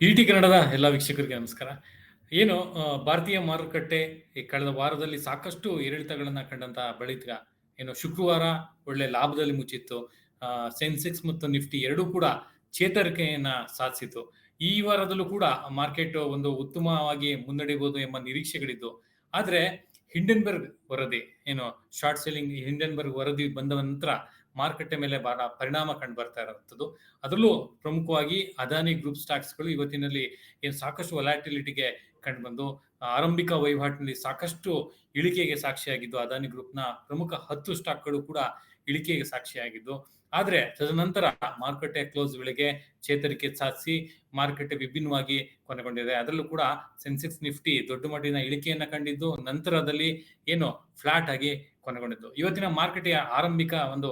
ಇಟಿ ಕನ್ನಡದ ಎಲ್ಲ ವೀಕ್ಷಕರಿಗೆ ನಮಸ್ಕಾರ. ಏನು ಭಾರತೀಯ ಮಾರುಕಟ್ಟೆ ಈ ಕಳೆದ ವಾರದಲ್ಲಿ ಸಾಕಷ್ಟು ಏರಿಳಿತಗಳನ್ನ ಕಂಡಂತ ಬಳಿಕ ಏನು, ಶುಕ್ರವಾರ ಒಳ್ಳೆ ಲಾಭದಲ್ಲಿ ಮುಚ್ಚಿತ್ತು. ಸೆನ್ಸೆಕ್ಸ್ ಮತ್ತು ನಿಫ್ಟಿ ಎರಡೂ ಕೂಡ ಚೇತರಿಕೆಯನ್ನ ಸಾಧಿಸಿತು ಈ ವಾರದಲ್ಲೂ ಕೂಡ ಮಾರ್ಕೆಟ್ ಒಂದು ಉತ್ತಮವಾಗಿ ಮುನ್ನಡೆಯಬಹುದು ಎಂಬ ನಿರೀಕ್ಷೆಗಳಿದ್ದು. ಆದ್ರೆ ಹಿಂಡನ್ಬರ್ಗ್ ವರದಿ, ಏನು, ಶಾರ್ಟ್ ಸೆಲ್ಲಿಂಗ್ ಹಿಂಡನ್ಬರ್ಗ್ ವರದಿ ಬಂದ ನಂತರ ಮಾರುಕಟ್ಟೆ ಮೇಲೆ ಬಹಳ ಪರಿಣಾಮ ಕಂಡು ಬರ್ತಾ ಇರುವಂತದ್ದು ಅದರಲ್ಲೂ ಪ್ರಮುಖವಾಗಿ ಅದಾನಿ ಗ್ರೂಪ್ ಸ್ಟಾಕ್ಸ್ಗಳು ಇವತ್ತಿನಲ್ಲಿ ಏನು ಸಾಕಷ್ಟು ವೊಲಾಟಿಲಿಟಿಗೆ ಕಂಡು ಬಂದು ಆರಂಭಿಕ ವಹಿವಾಟಿನಲ್ಲಿ ಸಾಕಷ್ಟು ಇಳಿಕೆಗೆ ಸಾಕ್ಷಿಯಾಗಿದ್ದು ಅದಾನಿ ಗ್ರೂಪ್ನ ಪ್ರಮುಖ ಹತ್ತು ಸ್ಟಾಕ್ಗಳು ಕೂಡ ಇಳಿಕೆಗೆ ಸಾಕ್ಷಿಯಾಗಿದ್ದು. ಆದರೆ ತದನಂತರ ಮಾರುಕಟ್ಟೆ ಕ್ಲೋಸ್ ವೇಳೆಗೆ ಚೇತರಿಕೆ ಸಾಧಿಸಿ ಮಾರುಕಟ್ಟೆ ವಿಭಿನ್ನವಾಗಿ ಕೊನೆಗೊಂಡಿದೆ. ಅದರಲ್ಲೂ ಕೂಡ ಸೆನ್ಸೆಕ್ಸ್ ನಿಫ್ಟಿ ದೊಡ್ಡ ಮಟ್ಟಿನ ಇಳಿಕೆಯನ್ನ ಕಂಡಿದ್ದು. ನಂತರದಲ್ಲಿ ಏನು ಫ್ಲಾಟ್ ಆಗಿ ಕೊನೆಗೊಂಡಿದ್ದು. ಇವತ್ತಿನ ಮಾರ್ಕೆಟ್ ಆರಂಭಿಕ ಒಂದು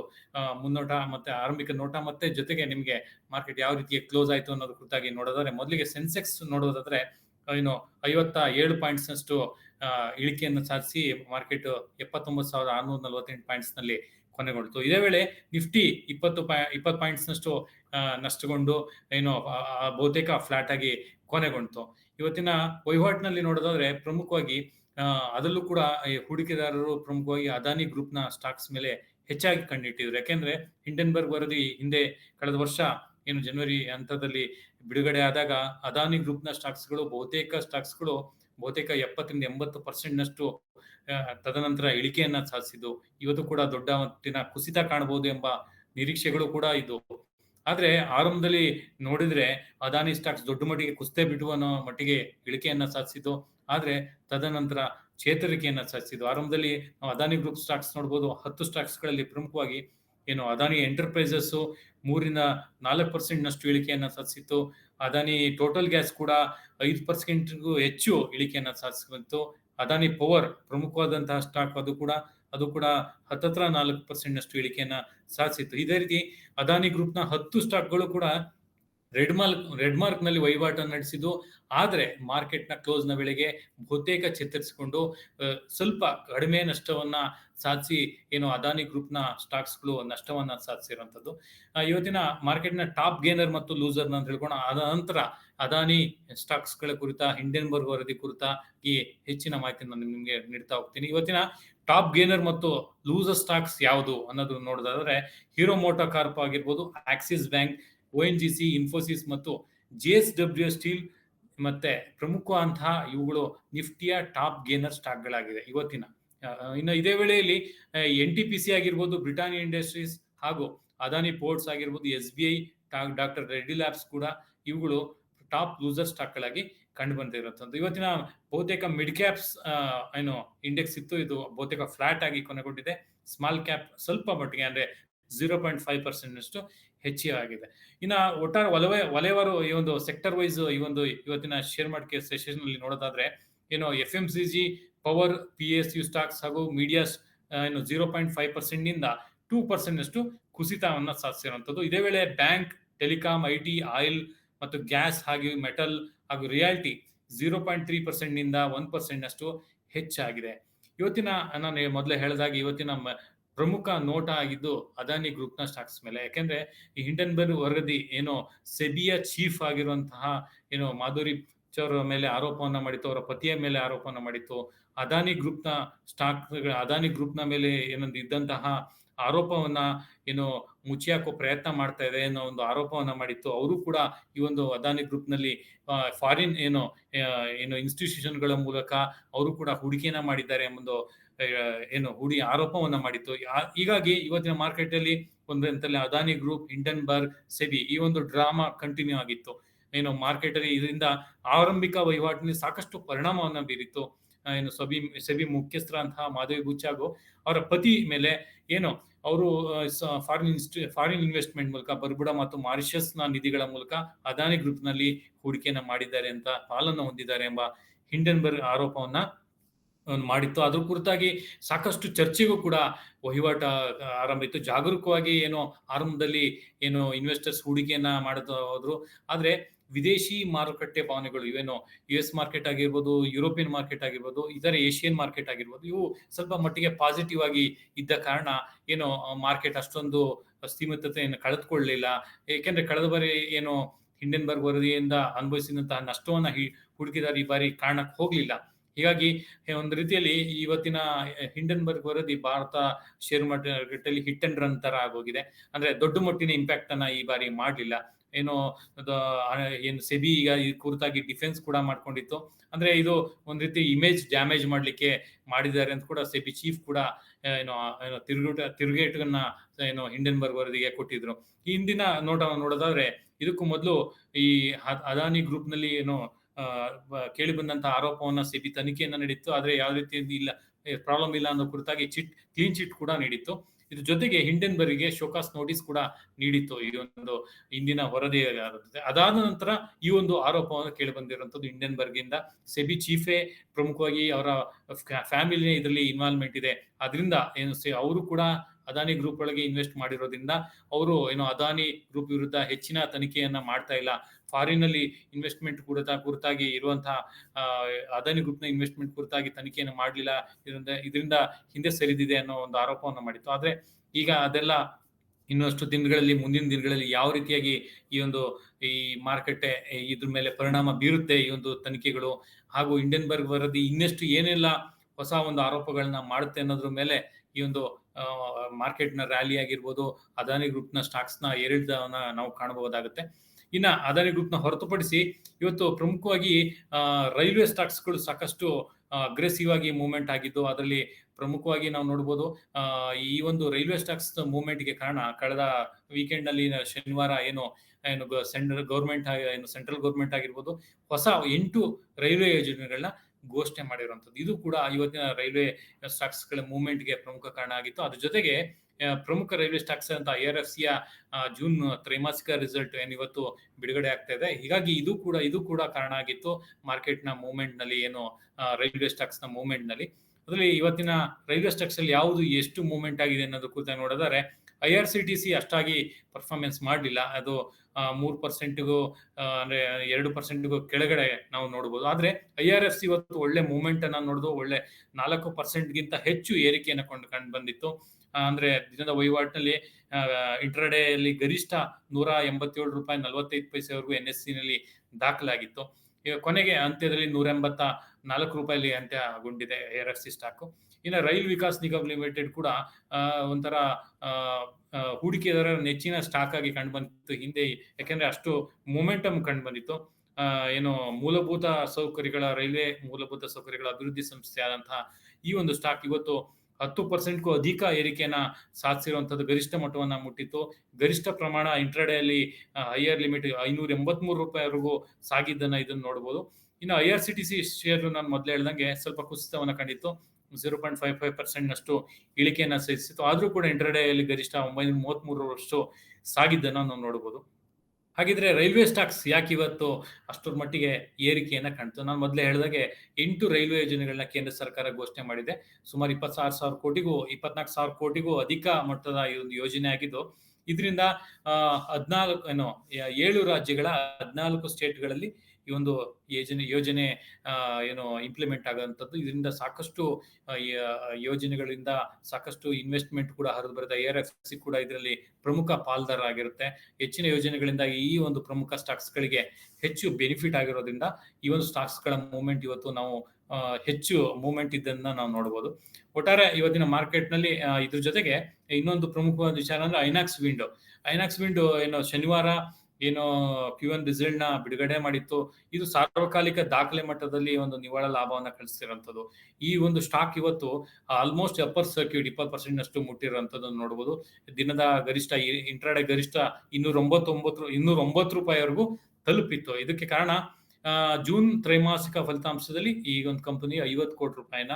ಮುನ್ನೋಟ ಮತ್ತೆ ಆರಂಭಿಕ ನೋಟ ಮತ್ತೆ ಜೊತೆಗೆ ನಿಮಗೆ ಮಾರ್ಕೆಟ್ ಯಾವ ರೀತಿ ಕ್ಲೋಸ್ ಆಯ್ತು ಅನ್ನೋದ್ರ ಕುರಿತಾಗಿ ನೋಡೋದಾದ್ರೆ ಮೊದಲಿಗೆ ಸೆನ್ಸೆಕ್ಸ್ ನೋಡೋದಾದ್ರೆ ಏನು ಐವತ್ತ ಏಳು ಪಾಯಿಂಟ್ಸ್ ನಷ್ಟು ಆ, ಇಳಿಕೆಯನ್ನು ಸಾಧಿಸಿ ಮಾರ್ಕೆಟ್ ಎಪ್ಪತ್ತೊಂಬತ್ತು ಸಾವಿರದ ಆರ್ನೂರ ನಲವತ್ತೆಂಟು ಪಾಯಿಂಟ್ಸ್ನಲ್ಲಿ ಕೊನೆಗೊಂಡಿತು ಇದೇ ವೇಳೆ ನಿಫ್ಟಿ ಇಪ್ಪತ್ತು ಇಪ್ಪತ್ತು ಪಾಯಿಂಟ್ಸ್ ನಷ್ಟು ನಷ್ಟಗೊಂಡು ಏನು ಬಹುತೇಕ ಫ್ಲಾಟ್ ಆಗಿ ಕೊನೆಗೊಂಡಿತು ಇವತ್ತಿನ ವಹಿವಾಟಿನಲ್ಲಿ ನೋಡೋದಾದ್ರೆ ಪ್ರಮುಖವಾಗಿ ಅದರಲ್ಲೂ ಕೂಡ ಹೂಡಿಕೆದಾರರು ಪ್ರಮುಖವಾಗಿ ಅದಾನಿ ಗ್ರೂಪ್ನ ಸ್ಟಾಕ್ಸ್ ಮೇಲೆ ಹೆಚ್ಚಾಗಿ ಕಂಡಿಟ್ಟಿದ್ರು ಯಾಕೆಂದ್ರೆ ಹಿಂಡನ್ಬರ್ಗ್ ವರದಿ ಹಿಂದೆ ಕಳೆದ ವರ್ಷ, ಏನು ಜನವರಿ ಹಂತದಲ್ಲಿ ಬಿಡುಗಡೆ ಆದಾಗ ಅದಾನಿ ಗ್ರೂಪ್ನ ಸ್ಟಾಕ್ಸ್ಗಳು ಬಹುತೇಕ ಸ್ಟಾಕ್ಸ್ಗಳು ಬಹುತೇಕ ಎಪ್ಪತ್ತರಿಂದ ಎಂಬತ್ತು ಪರ್ಸೆಂಟ್ ನಷ್ಟು ತದನಂತರ ಇಳಿಕೆಯನ್ನ ಸಾಧಿಸಿದ್ದು. ಇವತ್ತು ಕೂಡ ದೊಡ್ಡ ಮಟ್ಟಿನ ಕುಸಿತ ಕಾಣಬಹುದು ಎಂಬ ನಿರೀಕ್ಷೆಗಳು ಕೂಡ ಇದ್ದವು ಆದ್ರೆ ಆರಂಭದಲ್ಲಿ ನೋಡಿದ್ರೆ ಅದಾನಿ ಸ್ಟಾಕ್ಸ್ ದೊಡ್ಡ ಮಟ್ಟಿಗೆ ಕುಸ್ತೆ ಬಿಡುವ ಮಟ್ಟಿಗೆ ಇಳಿಕೆಯನ್ನ ಸಾಧಿಸಿದ್ದು. ಆದ್ರೆ ತದನಂತರ ಚೇತರಿಕೆಯನ್ನು ಸಾಧಿಸಿದ್ದು ಆರಂಭದಲ್ಲಿ ನಾವು ಅದಾನಿ ಗ್ರೂಪ್ ಸ್ಟಾಕ್ಸ್ ನೋಡಬಹುದು ಹತ್ತು ಸ್ಟಾಕ್ಸ್ಗಳಲ್ಲಿ ಪ್ರಮುಖವಾಗಿ ಏನು ಅದಾನಿ ಎಂಟರ್ಪ್ರೈಸಸ್ ಮೂರಿಂದ ನಾಲ್ಕು ಪರ್ಸೆಂಟ್ನಷ್ಟು ನಷ್ಟು ಇಳಿಕೆಯನ್ನ ಸಾಧಿಸಿತ್ತು ಅದಾನಿ ಟೋಟಲ್ ಗ್ಯಾಸ್ ಕೂಡ ಐದು ಪರ್ಸೆಂಟ್ಗೂ ಹೆಚ್ಚು ಇಳಿಕೆಯನ್ನ ಸಾಧಿಸಿತ್ತು ಅದಾನಿ ಪವರ್ ಪ್ರಮುಖವಾದಂತಹ ಸ್ಟಾಕ್ ಅದು ಕೂಡ ಅದು ಕೂಡ ಹತ್ತತ್ರ ನಾಲ್ಕು ಪರ್ಸೆಂಟ್ ನಷ್ಟು ಇಳಿಕೆಯನ್ನ ಸಾಧಿಸಿತ್ತು ಇದೇ ರೀತಿ ಅದಾನಿ ಗ್ರೂಪ್ನ ಹತ್ತು ಸ್ಟಾಕ್ಗಳು ಕೂಡ ರೆಡ್ ಮಾರ್ಕ್ ರೆಡ್ ಮಾರ್ಕ್ನಲ್ಲಿ ವಹಿವಾಟನ್ನು ನಡೆಸಿದ್ದು. ಆದರೆ ಮಾರ್ಕೆಟ್ನ ಕ್ಲೋಸ್ನ ವೇಳೆಗೆ ಬಹುತೇಕ ಚೇತರಿಸಿಕೊಂಡು ಸ್ವಲ್ಪ ಕಡಿಮೆ ನಷ್ಟವನ್ನ ಸಾಧಿಸಿ, ಏನು ಅದಾನಿ ಗ್ರೂಪ್ನ ಸ್ಟಾಕ್ಸ್ಗಳು ನಷ್ಟವನ್ನ ಸಾಧಿಸಿರುವಂತದ್ದು ಇವತ್ತಿನ ಮಾರ್ಕೆಟ್ನ ಟಾಪ್ ಗೇನರ್ ಮತ್ತು ಲೂಸರ್ ಅಂತ ಹೇಳ್ಕೊಂಡು ಅದ ನಂತರ ಅದಾನಿ ಸ್ಟಾಕ್ಸ್ಗಳ ಕುರಿತ, ಹಿಂಡೆನ್ಬರ್ಗ್ ವರದಿ ಕುರಿತ ಈ ಹೆಚ್ಚಿನ ಮಾಹಿತಿ ನಾನು ನಿಮಗೆ ನೀಡ್ತಾ ಹೋಗ್ತೀನಿ. ಇವತ್ತಿನ ಟಾಪ್ ಗೇನರ್ ಮತ್ತು ಲೂಸರ್ ಸ್ಟಾಕ್ಸ್ ಯಾವುದು ಅನ್ನೋದು ನೋಡೋದಾದ್ರೆ, ಹೀರೋ ಮೋಟೋ ಕಾರ್ಪ್ ಆಗಿರ್ಬೋದು, Axis Bank O N G C, Infosys ಮತ್ತು ಜೆ ಎಸ್ ಡಬ್ಲ್ಯೂ ಸ್ಟೀಲ್ ಮತ್ತೆ ಪ್ರಮುಖವಂತಹ ಇವುಗಳು ನಿಫ್ಟಿಯ ಟಾಪ್ ಗೇನರ್ ಸ್ಟಾಕ್ಗಳಾಗಿದೆ ಇವತ್ತಿನ. ಇನ್ನು ಇದೇ ವೇಳೆಯಲ್ಲಿ ಎನ್ ಟಿ ಪಿ ಸಿ ಆಗಿರ್ಬೋದು ಬ್ರಿಟಾನಿಯಾ ಇಂಡಸ್ಟ್ರೀಸ್ ಹಾಗೂ ಅದಾನಿ ಪೋರ್ಟ್ಸ್ ಆಗಿರ್ಬೋದು S B I doctor Reddy labs ಕೂಡ ಇವುಗಳು ಟಾಪ್ ಲೂಸರ್ ಸ್ಟಾಕ್ಗಳಾಗಿ ಕಂಡು ಬಂದಿರುವಂಥದ್ದು. ಇವತ್ತಿನ ಬಹುತೇಕ ಮಿಡ್ ಕ್ಯಾಪ್ಸ್ ಏನು, ಇಂಡೆಕ್ಸ್ ಇತ್ತು. ಇದು ಬಹುತೇಕ ಫ್ಲಾಟ್ ಆಗಿ ಕೊನೆಗೊಂಡಿದೆ. ಸ್ಮಾಲ್ ಕ್ಯಾಪ್ ಸ್ವಲ್ಪ ಮಟ್ಟಿಗೆ, ಅಂದ್ರೆ ಜೀರೋ ಪಾಯಿಂಟ್ ಫೈವ್ ಪರ್ಸೆಂಟ್ ಅಷ್ಟು ಹೆಚ್ಚಾಗಿದೆ ಇನ್ನು ಒಟ್ಟಾರೆ ವಲಯ ವಲಯವಾರು ಈ ಒಂದು ಸೆಕ್ಟರ್ ವೈಸ್ ಈ ಒಂದು ಇವತ್ತಿನ ಶೇರ್ ಮಾರ್ಕೆಟ್ ಸೆಷನ್ ಅಲ್ಲಿ ನೋಡೋದಾದ್ರೆ, ಏನು F M C G power P S U stocks ಹಾಗೂ ಮೀಡಿಯಾಸ್ ಏನು ಜೀರೋ ಪಾಯಿಂಟ್ ಫೈವ್ ಪರ್ಸೆಂಟ್ನಿಂದ ಟೂ ಪರ್ಸೆಂಟ್ ಅಷ್ಟು ಕುಸಿತವನ್ನ ಇದೇ ವೇಳೆ bank telecom I T oil ಮತ್ತು ಗ್ಯಾಸ್ ಹಾಗೂ ಮೆಟಲ್ ಹಾಗೂ ರಿಯಾಲಿಟಿ ಜೀರೋ ಪಾಯಿಂಟ್ ತ್ರೀ ಪರ್ಸೆಂಟ್ನಿಂದ ಒನ್ ಪರ್ಸೆಂಟ್ ಅಷ್ಟು ಹೆಚ್ಚಾಗಿದೆ. ಇವತ್ತಿನ, ನಾನು ಮೊದಲೇ ಹೇಳಿದಾಗ ಇವತ್ತಿನ ಪ್ರಮುಖ ನೋಟ ಆಗಿದ್ದು ಅದಾನಿ ಗ್ರೂಪ್ನ ಸ್ಟಾಕ್ಸ್ ಮೇಲೆ. ಯಾಕೆಂದ್ರೆ ಈ ಹಿಂಡನ್ಬರ್ಗ್ ವರದಿ ಏನೋ ಸೆಬಿಯ ಚೀಫ್ ಆಗಿರುವಂತಹ ಏನೋ ಮಾಧುರಿ ಅವರ ಮೇಲೆ ಆರೋಪವನ್ನ ಮಾಡಿತ್ತು, ಅವರ ಪತಿಯ ಮೇಲೆ ಆರೋಪವನ್ನ ಮಾಡಿತ್ತು. ಅದಾನಿ ಗ್ರೂಪ್ನ ಸ್ಟಾಕ್ ಅದಾನಿ ಗ್ರೂಪ್ನ ಮೇಲೆ ಏನೊಂದು ಇದ್ದಂತಹ ಆರೋಪವನ್ನ ಏನು ಮುಚ್ಚಿಹಾಕೋ ಪ್ರಯತ್ನ ಮಾಡ್ತಾ ಇದೆ ಅನ್ನೋ ಒಂದು ಆರೋಪವನ್ನ ಮಾಡಿತ್ತು. ಅವರು ಕೂಡ ಈ ಒಂದು ಅದಾನಿ ಗ್ರೂಪ್ನಲ್ಲಿ ಫಾರಿನ್ ಏನು ಏನು ಇನ್ಸ್ಟಿಟ್ಯೂಷನ್ಗಳ ಮೂಲಕ ಅವರು ಕೂಡ ಹೂಡಿಕೆಯನ್ನ ಮಾಡಿದ್ದಾರೆ ಎಂಬ ಏನು ಹೂಡಿ ಆರೋಪವನ್ನ ಮಾಡಿತ್ತು. ಹೀಗಾಗಿ ಇವತ್ತಿನ ಮಾರ್ಕೆಟ್ ಅಲ್ಲಿ ಒಂದು ಎಂತಲ್ಲಿ ಅದಾನಿ ಗ್ರೂಪ್, ಹಿಂಡನ್ಬರ್ಗ್, ಸೆಬಿ ಈ ಒಂದು ಡ್ರಾಮಾ ಕಂಟಿನ್ಯೂ ಆಗಿತ್ತು. ಏನು ಮಾರ್ಕೆಟ್ ಅಲ್ಲಿ ಇದರಿಂದ ಆರಂಭಿಕ ವಹಿವಾಟಿನ ಸಾಕಷ್ಟು ಪರಿಣಾಮವನ್ನ ಬೀರಿತ್ತು. ಏನು ಸಬಿ, ಸೆಬಿ ಮುಖ್ಯಸ್ಥರಂತಹ ಮಾಧವಿ ಗುಚ್ಚಾಗೋ ಅವರ ಪತಿ ಮೇಲೆ ಏನು ಅವರು ಫಾರಿನ್ ಇನ್ಸ್ಟಿ ಫಾರಿನ್ ಇನ್ವೆಸ್ಟ್ಮೆಂಟ್ ಮೂಲಕ ಬರ್ಬುಡ ಮತ್ತು ಮಾರಿಷಸ್ನ ನಿಧಿಗಳ ಮೂಲಕ ಅದಾನಿ ಗ್ರೂಪ್ನಲ್ಲಿ ಹೂಡಿಕೆಯನ್ನ ಮಾಡಿದ್ದಾರೆ ಅಂತ ಪಾಲನ್ನು ಹೊಂದಿದ್ದಾರೆ ಎಂಬ ಹಿಂಡನ್ಬರ್ಗ್ ಆರೋಪವನ್ನ ಮಾಡಿತ್ತು. ಅದ್ರ ಕುರಿತಾಗಿ ಸಾಕಷ್ಟು ಚರ್ಚೆಗೂ ಕೂಡ ವಹಿವಾಟ ಆರಂಭ ಇತ್ತು ಜಾಗರೂಕವಾಗಿ ಏನೋ ಆರಂಭದಲ್ಲಿ ಏನು ಇನ್ವೆಸ್ಟರ್ಸ್ ಹೂಡಿಕೆಯನ್ನ ಮಾಡುತ್ತಾ ಹೋದ್ರು. ಆದ್ರೆ ವಿದೇಶಿ ಮಾರುಕಟ್ಟೆ ಭಾವನೆಗಳು ಇವೇನು ಯು ಎಸ್ ಮಾರ್ಕೆಟ್ ಆಗಿರ್ಬೋದು ಯುರೋಪಿಯನ್ ಮಾರ್ಕೆಟ್ ಆಗಿರ್ಬೋದು, ಇತರ ಏಷ್ಯನ್ ಮಾರ್ಕೆಟ್ ಆಗಿರ್ಬೋದು, ಇವು ಸ್ವಲ್ಪ ಮಟ್ಟಿಗೆ ಪಾಸಿಟಿವ್ ಆಗಿ ಇದ್ದ ಕಾರಣ ಏನು ಮಾರ್ಕೆಟ್ ಅಷ್ಟೊಂದು ಸೀಮಿತತೆಯನ್ನು ಕಳೆದುಕೊಳ್ಳಲಿಲ್ಲ. ಏಕೆಂದ್ರೆ ಕಳೆದ ಬಾರಿ ಏನು ಹಿಂಡೆನ್ಬರ್ಗ್ ವರದಿಯಿಂದ ಅನುಭವಿಸಿದಂತಹ ನಷ್ಟವನ್ನ ಹಿ, ಹೂಡಿಕೆದಾರ ಈ ಬಾರಿ ಕಾರಣಕ್ಕೆ ಹೋಗ್ಲಿಲ್ಲ. ಹೀಗಾಗಿ ಒಂದು ರೀತಿಯಲ್ಲಿ ಇವತ್ತಿನ ಹಿಂಡೆನ್ಬರ್ಗ್ ವರದಿ ಭಾರತ ಷೇರು ಮಾರುಕಟ್ಟೆಯಲ್ಲಿ ಹಿಟ್ ಅಂಡ್ ರನ್ ತರ ಆಗೋಗಿದೆ. ಅಂದ್ರೆ ದೊಡ್ಡ ಮಟ್ಟಿನ ಇಂಪ್ಯಾಕ್ಟ್ ಅನ್ನ ಈ ಬಾರಿ ಮಾಡ್ಲಿಲ್ಲ. ಏನು ಏನು ಸೆಬಿ ಈಗ ಕುರಿತಾಗಿ ಡಿಫೆನ್ಸ್ ಕೂಡ ಮಾಡ್ಕೊಂಡಿತ್ತು. ಅಂದ್ರೆ ಇದು ಒಂದ್ ರೀತಿ ಇಮೇಜ್ ಡ್ಯಾಮೇಜ್ ಮಾಡ್ಲಿಕ್ಕೆ ಮಾಡಿದ್ದಾರೆ ಅಂತ ಕೂಡ ಸೆಬಿ ಚೀಫ್ ಕೂಡ ಏನೋ ಏನೋ ತಿರುಗೇಟ ತಿರುಗೇಟನ್ನ ಏನು ಹಿಂಡೆನ್ಬರ್ಗ್ ವರದಿಗೆ ಕೊಟ್ಟಿದ್ರು. ಈ ಹಿಂದಿನ ನೋಟ ನೋಡೋದಾದ್ರೆ, ಇದಕ್ಕೂ ಮೊದಲು ಈ ಅದಾನಿ ಗ್ರೂಪ್‌ನಲ್ಲಿ ಏನು ಆ ಕೇಳಿ ಬಂದಂತಹ ಆರೋಪವನ್ನ ಸೆಬಿ ತನಿಖೆಯನ್ನ ನೀಡಿತ್ತು. ಆದ್ರೆ ಯಾವ ರೀತಿ ಇಲ್ಲ ಪ್ರಾಬ್ಲಮ್ ಇಲ್ಲ ಅನ್ನೋ ಕುರಿತಾಗಿ ಚಿಟ್ ಕ್ಲೀನ್ ಚಿಟ್ ಕೂಡ ನೀಡಿತ್ತು. ಇದ್ರ ಜೊತೆಗೆ ಹಿಂಡೆನ್ಬರ್ಗ್‌ಗೆ ಶೋಕಾಸ್ ನೋಟಿಸ್ ಕೂಡ ನೀಡಿತ್ತು. ಈ ಒಂದು ಹಿಂದಿನ ವರದಿ ಅದಾದ ನಂತರ ಈ ಒಂದು ಆರೋಪವನ್ನು ಕೇಳಿ ಬಂದಿರುವಂತದ್ದು ಹಿಂಡೆನ್ಬರ್ಗ್‌ಗಿಂದ ಸೆಬಿ ಚೀಫೇ ಪ್ರಮುಖವಾಗಿ ಅವರ ಫ್ಯಾಮಿಲಿ ಇದರಲ್ಲಿ ಇನ್ವಾಲ್ವ್‌ಮೆಂಟ್ ಇದೆ. ಅದರಿಂದ ಏನು ಅವರು ಕೂಡ ಅದಾನಿ ಗ್ರೂಪ್ ಒಳಗೆ ಇನ್ವೆಸ್ಟ್ ಮಾಡಿರೋದ್ರಿಂದ ಅವರು ಏನೋ ಅದಾನಿ ಗ್ರೂಪ್ ವಿರುದ್ಧ ಹೆಚ್ಚಿನ ತನಿಖೆಯನ್ನ ಮಾಡ್ತಾ ಇಲ್ಲ. ಫಾರಿನ್ ಅಲ್ಲಿ ಇನ್ವೆಸ್ಟ್‌ಮೆಂಟ್ ಕುರಿತ, ಕುರಿತಾಗಿ ಇರುವಂತಹ ಅದಾನಿ ಗ್ರೂಪ್‌ನ ಇನ್ವೆಸ್ಟ್‌ಮೆಂಟ್ ಕುರಿತಾಗಿ ತನಿಖೆಯನ್ನು ಮಾಡಲಿಲ್ಲ. ಇದರಿಂದ ಇದರಿಂದ ಹಿಂದೆ ಸರಿದಿದೆ ಅನ್ನೋ ಒಂದು ಆರೋಪವನ್ನು ಮಾಡಿತ್ತು. ಆದ್ರೆ ಈಗ ಅದೆಲ್ಲ ಇನ್ನಷ್ಟು ದಿನಗಳಲ್ಲಿ, ಮುಂದಿನ ದಿನಗಳಲ್ಲಿ ಯಾವ ರೀತಿಯಾಗಿ ಈ ಒಂದು, ಈ ಮಾರುಕಟ್ಟೆ ಇದ್ರ ಮೇಲೆ ಪರಿಣಾಮ ಬೀರುತ್ತೆ ಈ ಒಂದು ತನಿಖೆಗಳು ಹಾಗೂ ಇಂಡಿಯನ್ ಬರ್ಗ್ ವರದಿ ಇನ್ನಷ್ಟು ಏನೆಲ್ಲ ಹೊಸ ಒಂದು ಆರೋಪಗಳನ್ನ ಮಾಡುತ್ತೆ ಅನ್ನೋದ್ರ ಮೇಲೆ ಈ ಒಂದು ಮಾರ್ಕೆಟ್‌ನ ರ್ಯಾಲಿ ಆಗಿರ್ಬೋದು, ಅದಾನಿ ಗ್ರೂಪ್‌ನ ಸ್ಟಾಕ್ಸ್‌ನ ಏರಿಳಿತವನ್ನ ನಾವು ಕಾಣಬಹುದಾಗುತ್ತೆ. ಇನ್ನ ಅದಾನಿ ಗ್ರೂಪ್‌ನ ಹೊರತುಪಡಿಸಿ ಇವತ್ತು ಪ್ರಮುಖವಾಗಿ ರೈಲ್ವೆ ಸ್ಟಾಕ್ಸ್‌ಗಳು ಸಾಕಷ್ಟು ಅಗ್ರೆಸಿವ್ ಆಗಿ ಮೂವ್‌ಮೆಂಟ್ ಆಗಿದ್ದು ಅದರಲ್ಲಿ ಪ್ರಮುಖವಾಗಿ ನಾವು ನೋಡಬಹುದು ಈ ಒಂದು ರೈಲ್ವೆ ಸ್ಟಾಕ್ಸ್ ಮೂವ್‌ಮೆಂಟ್‌ಗೆ ಕಾರಣ ಕಳೆದ ವೀಕೆಂಡ್‌ನಲ್ಲಿ ಶನಿವಾರ ಏನು ಏನು ಸೆಂಟ್ರಲ್ ಗೌರ್ಮೆಂಟ್ ಏನು ಸೆಂಟ್ರಲ್ ಗೌರ್ಮೆಂಟ್ ಆಗಿರ್ಬೋದು ಹೊಸ ಎಂಟು ರೈಲ್ವೆ ಯೋಜನೆಗಳನ್ನ ಘೋಷಣೆ ಮಾಡಿರುವಂತದ್ದು. ಇದು ಕೂಡ ಇವತ್ತಿನ ರೈಲ್ವೆ ಸ್ಟಾಕ್ಸ್‌ಗಳ ಮೂವ್‌ಮೆಂಟ್‌ಗೆ ಪ್ರಮುಖ ಕಾರಣ ಆಗಿತ್ತು. ಅದ್ರ ಜೊತೆಗೆ ಪ್ರಮುಖ ರೈಲ್ವೆ ಸ್ಟಾಕ್ಸ್ ಅಂತ ಐ.ಆರ್.ಎಫ್.ಸಿಯ ಜೂನ್ ತ್ರೈಮಾಸಿಕ ರಿಸಲ್ಟ್ ಏನು ಇವತ್ತು ಬಿಡುಗಡೆ ಆಗ್ತಾ ಇದೆ. ಹೀಗಾಗಿ ಇದು ಕೂಡ ಇದು ಕೂಡ ಕಾರಣ ಆಗಿತ್ತು ಮಾರ್ಕೆಟ್‌ನ ಮೂವ್‌ಮೆಂಟ್‌ನಲ್ಲಿ ಏನು ರೈಲ್ವೆ ಸ್ಟಾಕ್ಸ್‌ನ ಮೂವ್‌ಮೆಂಟ್‌ನಲ್ಲಿ. ಅದರಲ್ಲಿ ಇವತ್ತಿನ ರೈಲ್ವೆ ಸ್ಟಾಕ್ಸ್ ಅಲ್ಲಿ ಯಾವುದು ಎಷ್ಟು ಮೂವ್‌ಮೆಂಟ್ ಆಗಿದೆ ಅನ್ನೋದ್ರ ಸಿ ಟಿ ಸಿ ಅಷ್ಟಾಗಿ ಪರ್ಫಾರ್ಮೆನ್ಸ್ ಮಾಡಲಿಲ್ಲ. ಅದು ಮೂರು ಪರ್ಸೆಂಟ್‌ಗೂ ಅಂದರೆ ಎರಡು ಪರ್ಸೆಂಟ್‌ಗೂ ಕೆಳಗಡೆ ನಾವು ನೋಡ್ಬೋದು ಆದರೆ ಐ ಆರ್ ಎಫ್ ಸಿ ಇವತ್ತು ಒಳ್ಳೆ ಮೂಮೆಂಟನ್ನು ನೋಡಿದ್ವು ಒಳ್ಳೆ ನಾಲ್ಕು ಪರ್ಸೆಂಟ್‌ಗಿಂತ ಹೆಚ್ಚು ಏರಿಕೆಯನ್ನು ಕೊಂಡು, ಕಂಡು ಬಂದಿತ್ತು. ಅಂದರೆ ದಿನದ ವಹಿವಾಟಿನಲ್ಲಿ ಇಂಟ್ರಡೇಯಲ್ಲಿ ಗರಿಷ್ಠ ನೂರ ಎಂಬತ್ತೇಳು ರೂಪಾಯಿ ನಲವತ್ತೈದು ಪೈಸೆವರೆಗೂ ಎನ್ ಎಸ್ ಸಿನಲ್ಲಿ ದಾಖಲಾಗಿತ್ತು. ಈಗ ಕೊನೆಗೆ ಅಂತ್ಯದಲ್ಲಿ ನೂರ ಎಂಬತ್ತ ನಾಲ್ಕು ರೂಪಾಯಲ್ಲಿ ಅಂತ್ಯಗೊಂಡಿದೆ ಸಿ ಸ್ಟಾಕು. ಇನ್ನು ರೈಲ್ ವಿಕಾಸ್ ನಿಗಮ್ ಲಿಮಿಟೆಡ್ ಕೂಡ ಒಂಥರ ಹೂಡಿಕೆದಾರರ ನೆಚ್ಚಿನ ಸ್ಟಾಕ್ ಆಗಿ ಕಂಡು ಬಂದಿತ್ತು ಹಿಂದೆ, ಯಾಕೆಂದ್ರೆ ಅಷ್ಟು ಮೊಮೆಂಟಮ್ ಕಂಡು ಬಂದಿತ್ತು. ಏನು ಮೂಲಭೂತ ಸೌಕರ್ಯಗಳ, ರೈಲ್ವೆ ಮೂಲಭೂತ ಸೌಕರ್ಯಗಳ ಅಭಿವೃದ್ಧಿ ಸಂಸ್ಥೆ ಆದಂತಹ ಈ ಒಂದು ಸ್ಟಾಕ್ ಇವತ್ತು ಹತ್ತು ಪರ್ಸೆಂಟ್‌ಗೂ ಅಧಿಕ ಏರಿಕೆಯನ್ನ ಸಾಧಿಸಿರುವಂಥದ್ದು ಗರಿಷ್ಠ ಮಟ್ಟವನ್ನ ಮುಟ್ಟಿತ್ತು. ಗರಿಷ್ಠ ಪ್ರಮಾಣ ಇಂಟ್ರಾಡೇ ಅಲ್ಲಿ ಹೈಯರ್ ಲಿಮಿಟ್ ಐನೂರ ಎಂಬತ್ಮೂರು ರೂಪಾಯಿವರೆಗೂ ಸಾಗಿದ್ದನ್ನು ಇದನ್ನು ನೋಡಬಹುದು. ಇನ್ನು I R C T C ಷೇರು ನಾನು ಮೊದಲೇ ಹೇಳ್ದಂಗೆ ಸ್ವಲ್ಪ ಕುಸಿತವನ್ನು ಕಂಡಿತ್ತು. Zero point five five percent ನಷ್ಟು ಸಹಿಸಿತ್ತು ಆದರೂ ಕೂಡ ಇಂಟರ್ಡೇಯಲ್ಲಿ ಗರಿಷ್ಠ ಒಂಬೈನೂರ ಮೂವತ್ಮೂರರಷ್ಟು ಸಾಗಿದ್ದನ್ನು ನಾವು ನೋಡ್ಬೋದು ಹಾಗಿದ್ರೆ ರೈಲ್ವೆ ಸ್ಟಾಕ್ಸ್ ಯಾಕೆ ಇವತ್ತು ಅಷ್ಟರ ಮಟ್ಟಿಗೆ ಏರಿಕೆಯನ್ನು ಕಾಣ್ತು? ನಾನು ಮೊದಲೇ ಹೇಳಿದಾಗೆ ಎಂಟು ರೈಲ್ವೆ ಯೋಜನೆಗಳನ್ನ ಕೇಂದ್ರ ಸರ್ಕಾರ ಘೋಷಣೆ ಮಾಡಿದೆ. ಸುಮಾರು ಇಪ್ಪತ್ತಾರು ಸಾವಿರ ಕೋಟಿಗೂ ಇಪ್ಪತ್ನಾಲ್ಕು ಸಾವಿರ ಕೋಟಿಗೂ ಅಧಿಕ ಮಟ್ಟದ ಈ ಒಂದು ಯೋಜನೆ ಆಗಿದ್ದು, ಇದರಿಂದ ಹದಿನಾಲ್ಕು, ಏನು, ಏಳು ರಾಜ್ಯಗಳ ಹದಿನಾಲ್ಕು ಸ್ಟೇಟ್‌ಗಳಲ್ಲಿ ಈ ಒಂದು ಯೋಜನೆ ಯೋಜನೆ ಏನು ಇಂಪ್ಲಿಮೆಂಟ್ ಆಗುವಂಥದ್ದು. ಇದರಿಂದ ಸಾಕಷ್ಟು ಯೋಜನೆಗಳಿಂದ ಸಾಕಷ್ಟು ಇನ್ವೆಸ್ಟ್‌ಮೆಂಟ್ ಕೂಡ ಹರಿದು ಬರುತ್ತೆ. ಐ.ಆರ್.ಎಫ್.ಸಿ ಕೂಡ ಇದರಲ್ಲಿ ಪ್ರಮುಖ ಪಾಲ್ದಾರ ಆಗಿರುತ್ತೆ. ಹೆಚ್ಚಿನ ಯೋಜನೆಗಳಿಂದ ಈ ಒಂದು ಪ್ರಮುಖ ಸ್ಟಾಕ್ಸ್‌ಗಳಿಗೆ ಹೆಚ್ಚು ಬೆನಿಫಿಟ್ ಆಗಿರೋದ್ರಿಂದ ಈ ಒಂದು ಸ್ಟಾಕ್ಸ್‌ಗಳ ಮೂವ್‌ಮೆಂಟ್ ಇವತ್ತು ನಾವು ಹೆಚ್ಚು ಮೂವ್‌ಮೆಂಟ್ ಇದ್ದನ್ನ ನಾವು ನೋಡಬಹುದು. ಒಟ್ಟಾರೆ ಇವತ್ತಿನ ಮಾರ್ಕೆಟ್ನಲ್ಲಿ ಇದ್ರ ಜೊತೆಗೆ ಇನ್ನೊಂದು ಪ್ರಮುಖವಾದ ವಿಚಾರ ಅಂದ್ರೆ ಐನಾಕ್ಸ್ ವಿಂಡೋ. ಐನಾಕ್ಸ್ ವಿಂಡೋ ಏನು ಶನಿವಾರ ಏನು ಕ್ಯೂ-ಒನ್ನ ಬಿಡುಗಡೆ ಮಾಡಿತ್ತು. ಇದು ಸಾರ್ವಕಾಲಿಕ ದಾಖಲೆ ಮಟ್ಟದಲ್ಲಿ ಒಂದು ನಿವ್ವಳ ಲಾಭವನ್ನ ಗಳಿಸ್ತಿರುವಂತದ್ದು. ಈ ಒಂದು ಸ್ಟಾಕ್ ಇವತ್ತು ಆಲ್ಮೋಸ್ಟ್ ಅಪ್ಪರ್ ಸರ್ಕ್ಯೂಟ್ ಇಪ್ಪತ್ತು ಪರ್ಸೆಂಟ್ ನಷ್ಟು ನೋಡ್ಬೋದು ನೋಡಬಹುದು. ದಿನದ ಗರಿಷ್ಠ ಇಂಟ್ರಾಡೇ ಗರಿಷ್ಠ ಇನ್ನೂರ ಒಂಬತ್ತೊಂಬತ್ತು ಇನ್ನೂರ ಒಂಬತ್ತು ರೂಪಾಯಿವರೆಗೂ ತಲುಪಿತ್ತು. ಇದಕ್ಕೆ ಕಾರಣ ಜೂನ್ ತ್ರೈಮಾಸಿಕ ಫಲಿತಾಂಶದಲ್ಲಿ ಈ ಒಂದು ಕಂಪನಿ ಐವತ್ತು ಕೋಟಿ ರೂಪಾಯಿನ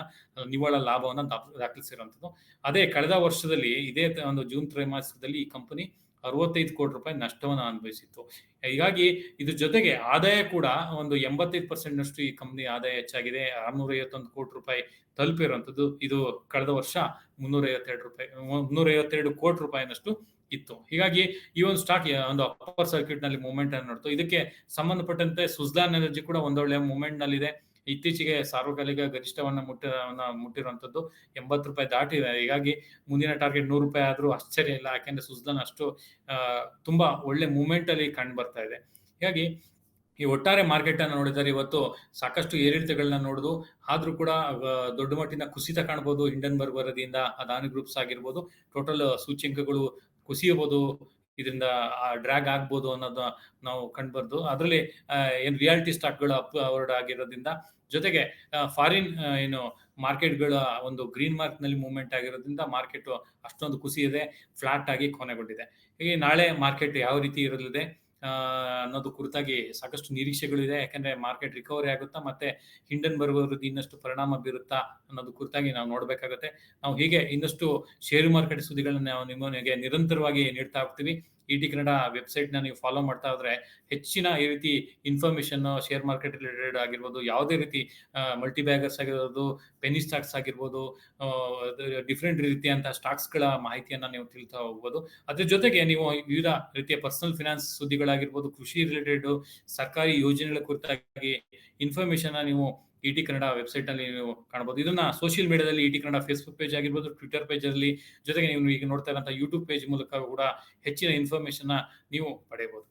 ನಿವ್ವಳ ಲಾಭವನ್ನು ದಾಖಲಿಸಿರುವಂಥದ್ದು ಅದೇ ಕಳೆದ ವರ್ಷದಲ್ಲಿ ಇದೇ ಒಂದು ಜೂನ್ ತ್ರೈಮಾಸಿಕದಲ್ಲಿ ಈ ಕಂಪನಿ ಅರವತ್ತೈದು ಕೋಟಿ ರೂಪಾಯಿ ನಷ್ಟವನ್ನು ಅನುಭವಿಸಿತ್ತು. ಹೀಗಾಗಿ ಇದ್ರ ಜೊತೆಗೆ ಆದಾಯ ಕೂಡ ಒಂದು ಎಂಬತ್ತೈದು ಪರ್ಸೆಂಟ್ನಷ್ಟು ಈ ಕಂಪನಿ ಆದಾಯ ಹೆಚ್ಚಾಗಿದೆ. ಆರ್ನೂರ ಐವತ್ತೊಂದು ಕೋಟಿ ರೂಪಾಯಿ ತಲುಪಿರುವಂಥದ್ದು ಇದು ಕಳೆದ ವರ್ಷ ಮುನ್ನೂರ ಐವತ್ತೆರಡು ರೂಪಾಯಿ ಮುನ್ನೂರ ಐವತ್ತೆರಡು ಕೋಟಿ ರೂಪಾಯಿನಷ್ಟು ಇತ್ತು. ಹೀಗಾಗಿ ಈ ಒಂದು ಸ್ಟಾಕ್ ಒಂದು ಅಪ್ಪರ್ ಸರ್ಕ್ಯೂಟ್ನಲ್ಲಿ ಮೂವ್‌ಮೆಂಟ್ ಅನ್ನು ನೋಡ್ತು. ಇದಕ್ಕೆ ಸಂಬಂಧಪಟ್ಟಂತೆ ಸುಜ್ಲಾನ್ ಎನರ್ಜಿ ಕೂಡ ಒಂದೊಳ್ಳೆ ಮೂವ್‌ಮೆಂಟ್‌ನಲ್ಲಿದೆ. ಇತ್ತೀಚೆಗೆ ಸಾರ್ವಕಾಲಿಕ ಗರಿಷ್ಠವನ್ನ ಮುಟ್ಟ ಮುಟ್ಟಿರುವಂತದ್ದು ಎಂಬತ್ತು ರೂಪಾಯಿ ದಾಟಿದೆ. ಹೀಗಾಗಿ ಮುಂದಿನ ಟಾರ್ಗೆಟ್ ನೂರು ರೂಪಾಯಿ ಆದ್ರೂ ಆಶ್ಚರ್ಯ ಇಲ್ಲ. ಯಾಕೆಂದ್ರೆ ಸುಸ್ದನ್ ಅಷ್ಟು ತುಂಬಾ ಒಳ್ಳೆ ಮೂಮೆಂಟ್ ಅಲ್ಲಿ ಕಂಡು ಬರ್ತಾ ಇದೆ. ಹೀಗಾಗಿ ಈ ಒಟ್ಟಾರೆ ಮಾರ್ಕೆಟ್ ಅನ್ನು ನೋಡಿದರೆ ಇವತ್ತು ಸಾಕಷ್ಟು ಏರಿಳಿತಗಳನ್ನ ನೋಡುದು, ಆದ್ರೂ ಕೂಡ ದೊಡ್ಡ ಮಟ್ಟಿನ ಕುಸಿತ ಕಾಣಬಹುದು ಹಿಂಡನ್ಬರ್ಗ್ ವರದಿಯಿಂದ ಅದಾನಿ ಗ್ರೂಪ್ಸ್ ಆಗಿರ್ಬೋದು ಟೋಟಲ್ ಸೂಚ್ಯಂಕಗಳು ಕುಸಿಯಬಹುದು ಇದರಿಂದ ಡ್ರ್ಯಾಗ್ ಆಗ್ಬೋದು ಅನ್ನೋದು ನಾವು ಕಂಡುಬರ್ದು. ಅದರಲ್ಲಿ ಏನು ರಿಯಾಲಿಟಿ ಸ್ಟಾಕ್ಗಳು ಅಪ್ ಅವರ್ಡ್ ಆಗಿರೋದ್ರಿಂದ ಜೊತೆಗೆ ಫಾರಿನ್ ಏನು ಮಾರ್ಕೆಟ್ಗಳ ಒಂದು ಗ್ರೀನ್ ಮಾರ್ಕ್ನಲ್ಲಿ ಮೂವ್ಮೆಂಟ್ ಆಗಿರೋದ್ರಿಂದ ಮಾರ್ಕೆಟ್ ಅಷ್ಟೊಂದು ಕುಸಿಯದೆ ಫ್ಲಾಟ್ ಆಗಿ ಕೊನೆಗೊಂಡಿದೆ. ಹೀಗೆ ನಾಳೆ ಮಾರ್ಕೆಟ್ ಯಾವ ರೀತಿ ಇರಲಿದೆ? ಅನ್ನೋದು ಕುರಿತಾಗಿ ಸಾಕಷ್ಟು ನಿರೀಕ್ಷೆಗಳಿದೆ. ಯಾಕಂದ್ರೆ ಮಾರ್ಕೆಟ್ ರಿಕವರಿ ಆಗುತ್ತಾ ಮತ್ತೆ ಹಿಂಡನ್ ಬರುವವರದ್ದು ಇನ್ನಷ್ಟು ಪರಿಣಾಮ ಬೀರುತ್ತಾ ಅನ್ನೋದು ಕುರಿತಾಗಿ ನಾವು ನೋಡಬೇಕಾಗುತ್ತೆ. ನಾವು ಹೀಗೆ ಇನ್ನಷ್ಟು ಷೇರು ಮಾರ್ಕೆಟ್ ಸುದ್ದಿಗಳನ್ನ ನಾವು ನಿರಂತರವಾಗಿ ನೀಡ್ತಾ ಹೋಗ್ತೀವಿ. ಇ ಟಿ ಕನ್ನಡ ವೆಬ್ಸೈಟ್ ನೀವು ಫಾಲೋ ಮಾಡ್ತಾ ಇದ್ರೆ ಹೆಚ್ಚಿನ ಈ ರೀತಿ ಇನ್ಫಾರ್ಮೇಶನ್ ಶೇರ್ ಮಾರ್ಕೆಟ್ ರಿಲೇಟೆಡ್ ಆಗಿರ್ಬೋದು, ಯಾವುದೇ ರೀತಿ ಮಲ್ಟಿ ಬ್ಯಾಗರ್ಸ್ ಆಗಿರ್ಬೋದು ಪೆನಿ ಸ್ಟಾಕ್ಸ್ ಆಗಿರ್ಬೋದು ಡಿಫ್ರೆಂಟ್ ರೀತಿಯಂತಹ ಸ್ಟಾಕ್ಸ್ಗಳ ಮಾಹಿತಿಯನ್ನ ನೀವು ತಿಳ್ತಾ ಹೋಗ್ಬೋದು. ಅದ್ರ ಜೊತೆಗೆ ನೀವು ವಿವಿಧ ರೀತಿಯ ಪರ್ಸನಲ್ ಫಿನಾನ್ಸ್ ಸುದ್ದಿಗಳಾಗಿರ್ಬೋದು, ಕೃಷಿ ರಿಲೇಟೆಡ್ ಸರ್ಕಾರಿ ಯೋಜನೆಗಳ ಕುರಿತಾಗಿ ಇನ್ಫಾರ್ಮೇಶನ್ ನೀವು ಇ ಟಿ ಕನ್ನಡ ವೆಬ್ಸೈಟ್ನಲ್ಲಿ ನೀವು ಕಾಣಬಹುದು ಇದನ್ನ ಸೋಷಿಯಲ್ ಮೀಡಿಯಾದಲ್ಲಿ E T Kannada Facebook page ಆಗಿರ್ಬೋದು ಟ್ವಿಟರ್ ಪೇಜ್ ಅಲ್ಲಿ. ಜೊತೆಗೆ ನೀವು ಈಗ ನೋಡ್ತಾ ಇರುವಂತಹ ಯೂಟ್ಯೂಬ್ ಪೇಜ್ ಮೂಲಕ ಕೂಡ ಹೆಚ್ಚಿನ ಇನ್ಫಾರ್ಮೇಶನ್ ನೀವು ಪಡೆಯಬಹುದು.